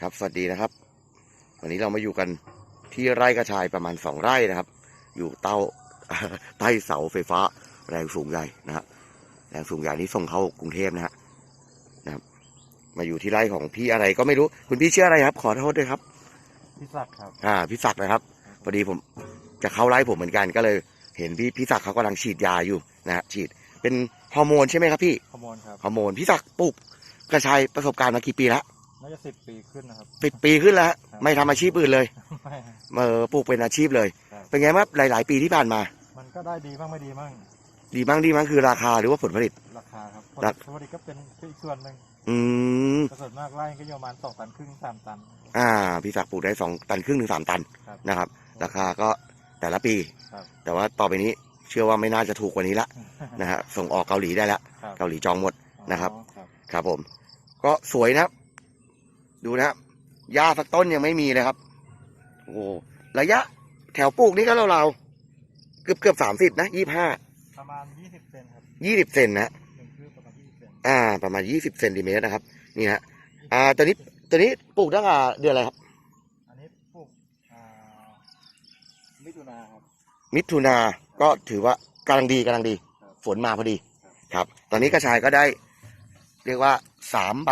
ครับสวัสดีนะครับ วันนี้เรามาอยู่กันที่ไร่กระชายประมาณสองไร่นะครับ อยู่เต้าใต้เสาไฟฟ้าแรงสูงใหญ่นะฮะแรงสูงใหญ่นี้ส่งเข้ากรุงเทพนะฮะนะครับ มาอยู่ที่ไร่ของพี่อะไรก็ไม่รู้ คุณพี่ชื่ออะไรครับ ขอโทษด้วยครับพี่ศักดิ์ครับ อ่าพี่ศักดิ์นะครับพอดีผมจะเข้าไร่ผมเหมือนกันก็เลย เห็นพี่พี่ศักดิ์เขากำลังฉีดยาอยู่นะฮะฉีดเป็นฮอร์โมนใช่ไหมครับพี่ขโมยครับฮอร์โมนพี่ศักดิ์ปลูกกระชายประสบการณ์มากี่ปีแล้ว น่าจะสิบปีขึ้นนะครับ ปิดปีขึ้นแล้วครับไม่ทำอาชีพอื่นเลยไม่เออปลูกเป็นอาชีพเลย ครับ เป็นไงบ้างหลาย ๆ ปีที่ผ่านมา มันก็ได้ดีบ้างไม่ดีบ้างดีมั้งดีมั้งคือราคาหรือว่าผลผลิต ราคาครับรักผลผลิตก็เป็นอีกส่วนหนึ่งอืม แต่ส่วนมากไร่ก็อยู่ประมาณสองตันครึ่งสามตัน อ่าพี่ศักดิ์ปลูกได้สองตันครึ่งถึงสามตันครับ นะครับ ราคาก็แต่ละปี ครับ แต่ว่าต่อไปนี้เชื่อว่าไม่น่าจะถูกกว่านี้ละนะฮะส่งออกเกาหลีได้แล้วครับเกาหลีจองหมด นะครับ อ๋อครับ ครับผม ก็สวยนะครับ ดูนะครับหญ้าสักต้นยังไม่มีเลยครับ โอ้โหระยะ แถวปลูกนี่ก็เราๆเกือบเกือบสามสิบนะยี่ห้าประมาณยี่สิบเซนครับยี่สิบเซนนะหนึ่งคืบประมาณยี่สิบเซนอ่า ประมาณยี่สิบเซนติเมตรนะครับ นี่ฮะอ่าตัวนี้ตัวนี้ปลูกตั้งแต่เดือนอะไรครับ อันนี้ปลูกอ่ามิถุนาครับ มิถุนาก็ถือว่ากำลังดีกำลังดีครับฝนมาพอดีครับครับ ตอนนี้กระชายก็ได้ เรียกว่าสามใบ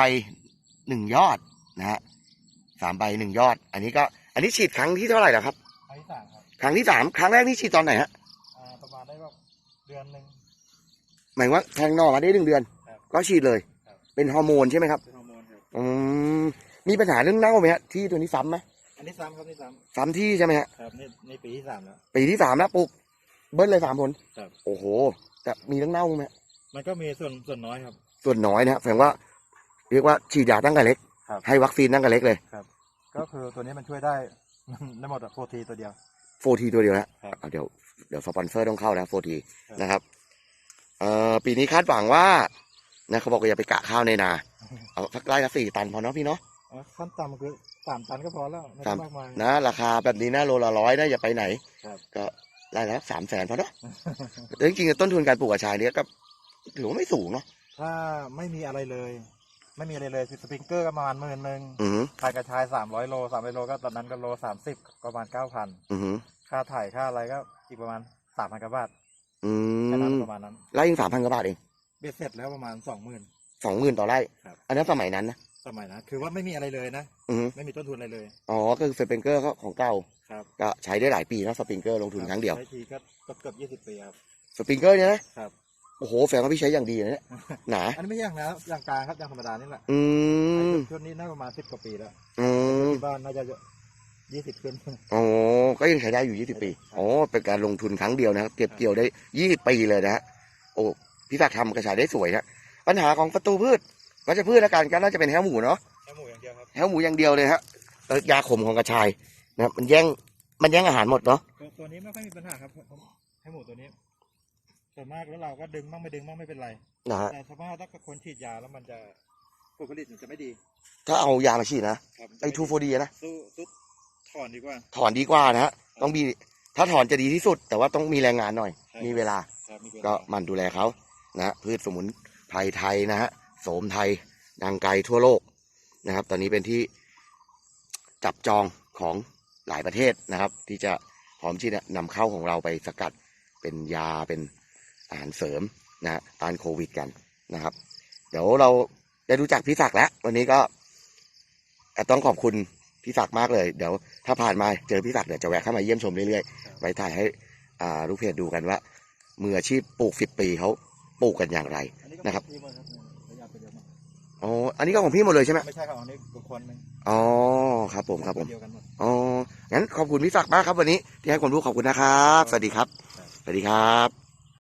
หนึ่งยอด นะฮะสามใบหนึ่งยอด อันนี้ก็ อันนี้ฉีดครั้งที่เท่าไหร่แล้วครับ ครั้งที่สามครับครั้งที่สามครั้งแรกนี่ฉีดตอนไหนฮะอ่าประมาณได้แบบเดือนหนึ่งหมายว่าแทงหนอมาได้หนึ่งเดือน ครับก็ฉีดเลย ครับ เป็นฮอร์โมนใช่ไหมครับเป็นฮอร์โมนครับอืมมีปัญหาเรื่องเน่าไหมฮะที่ตัวนี้ซ้ำไหมอันนี้ซ้ำครับนี่ซ้ซ้ำที่ใช่ไหมฮะำครับนี่นี่ปีที่สามแล้ว ปีที่สามแล้วปลูกเบิ้ลเลยสามผลครับ โอ้โหแต่มีเรื่องเน่าไหมฮะมันก็มีส่วนส่วนน้อยครับส่วนน้อยนะฮะแสดงว่า เรียกว่าฉีดยาตั้งแต่เล็ก ครับ ให้วัคซีนตั้งแต่เล็กเลยก็คือตัวนี้มันช่วยได้ ได้หมดอะโปรตีตัวเดียว โฟทีตัวเดียวนะครับ เอาเดี๋ยวเดี๋ยวสปอนเซอร์ต้องเข้านะโฟทีครับนะครับเอ่อปีนี้คาดหวังว่านะเขาบอกว่าอย่าไปกะข้าวในนาเอาสักไร่ละสี่ตันพอเนาะพี่เนาะ อ๋อขั้นต่ำคือสามตันก็พอแล้วไม่สาต้อม งมากมาย นะ ราคาแบบนี้นะโลละร้อยนะอย่าไปไหนครับ ก็ไร่ละสามแสนพอเนาะแต่จริงๆต้นทุนการปลูกกระชายเนี่ยก็ถือว่าไม่สูงเนาะถ้าไม่มีอะไรเลย ไม่มีอะไรเลยคือสปริงเกอร์ก็ประมาณหมื่นหนึ่งอือหือขายกระชายสามร้อยโลสามร้อยโลก็ตอนนั้นก็โลสามสิบประมาณเก้าพันอือหือค่าถ่ายค่าอะไรก็อีกประมาณสามพันกว่าบาทอืแค่นั้นมประมาณนั้นไร่ยิงสามพันกว่าบาทเองเบ็ดเสร็จแล้วประมาณสองหมื่น สองหมื่นต่อไร่ครับ อันนั้นสมัยนั้นนะสมัยนะคือว่าไม่มีอะไรเลยนะ อือหือไม่มีต้นทุนอะไรเลยอ๋อก็คือสปริงเกอร์ก็ของเก่าครับก็ใช้ได้หลายปีนะสปริงเกอร์ลงทุนครั้งเดียว ใช้ทีก็เกือบยี่สิบปีครับ สปริงเกอร์เนี่ยนะครับ โอ้โหแสดงว่าพี่ใช้อย่างดีนะเนี่ยหนา อันนี้ไม่ย่างนะย่างกลางครับย่างธรรมดานี่แหละอืมชุดนี้น่าประมาณสิบกว่าปีแล้วอืมที่บ้านน่าจะยี่สิบขึ้นอ๋อก็ยังใช้ได้อยู่ยี่สิบปีอ๋อเป็นการลงทุนครั้งเดียวนะครับเก็บเกี่ยวได้ยี่สิบปีเลยนะฮะโอ้พี่ศักดิ์ทำกระชายได้สวยนะปัญหาของประตูพืชก็จะพืชละกันก็น่าจะเป็นแห้วหมูเนาะแค่หมูอย่างเดียวครับแห้วหมูอย่างเดียวเลยฮะแล้วยาขมของกระชายนะครับมันแย่งมันแย่งอาหารหมดเนาะตัวตัวนี้ไม่ค่อยมีปัญหาครับผมให้หมูตัวนี้ ส่วนมากแล้วเราก็ดึงบ้างไม่ดึงบ้างไม่เป็นไร นะฮะแต่สภาพถ้าคนฉีดยาแล้วมันจะผลผลิตมันจะไม่ดีถ้าเอายามาฉีดนะครับไอทูโฟดีนะสู้สู้ถอนดีกว่า ถอนดีกว่านะฮะต้องมีถ้าถอนจะดีที่สุด แต่ว่าต้องมีแรงงานหน่อย ใช่ มีเวลา ครับมีเวลาก็หมันดูแลเขานะฮะพืชสมุนไพรไทยนะฮะโสมไทย ดังไกลทั่วโลกนะครับ ตอนนี้เป็นที่จับจองของหลายประเทศนะครับ ที่จะพร้อมที่จะนำเข้าของเราไปสกัดเป็นยาเป็น อาหารเสริมนะฮะต้านโควิดกันนะครับ เดี๋ยวเราได้รู้จักพี่ศักดิ์แล้ว วันนี้ก็ต้องขอบคุณพี่ศักดิ์มากเลย เดี๋ยวถ้าผ่านมาเจอพี่ศักดิ์เดี๋ยวจะแวะเข้ามาเยี่ยมชมเรื่อยๆไว้ถ่ายให้อ่าลูกเพจดูกันว่ามืออาชีพปลูกสิบปีเขาปลูกกันอย่างไรอันนี้ก็นะครับทีมเลยครับระยะไปเดียวมาอ๋อ อันนี้ก็ของพี่หมดเลยใช่ไหมไม่ใช่ครับอันนี้บุคคลหนึ่งอ๋อ ครับผมครับผมเดียวกันหมดอ๋อ งั้นขอบคุณพี่ศักดิ์มากครับวันนี้ที่ให้ความรู้ขอบคุณนะครับ สวัสดีครับ สวัสดีครับ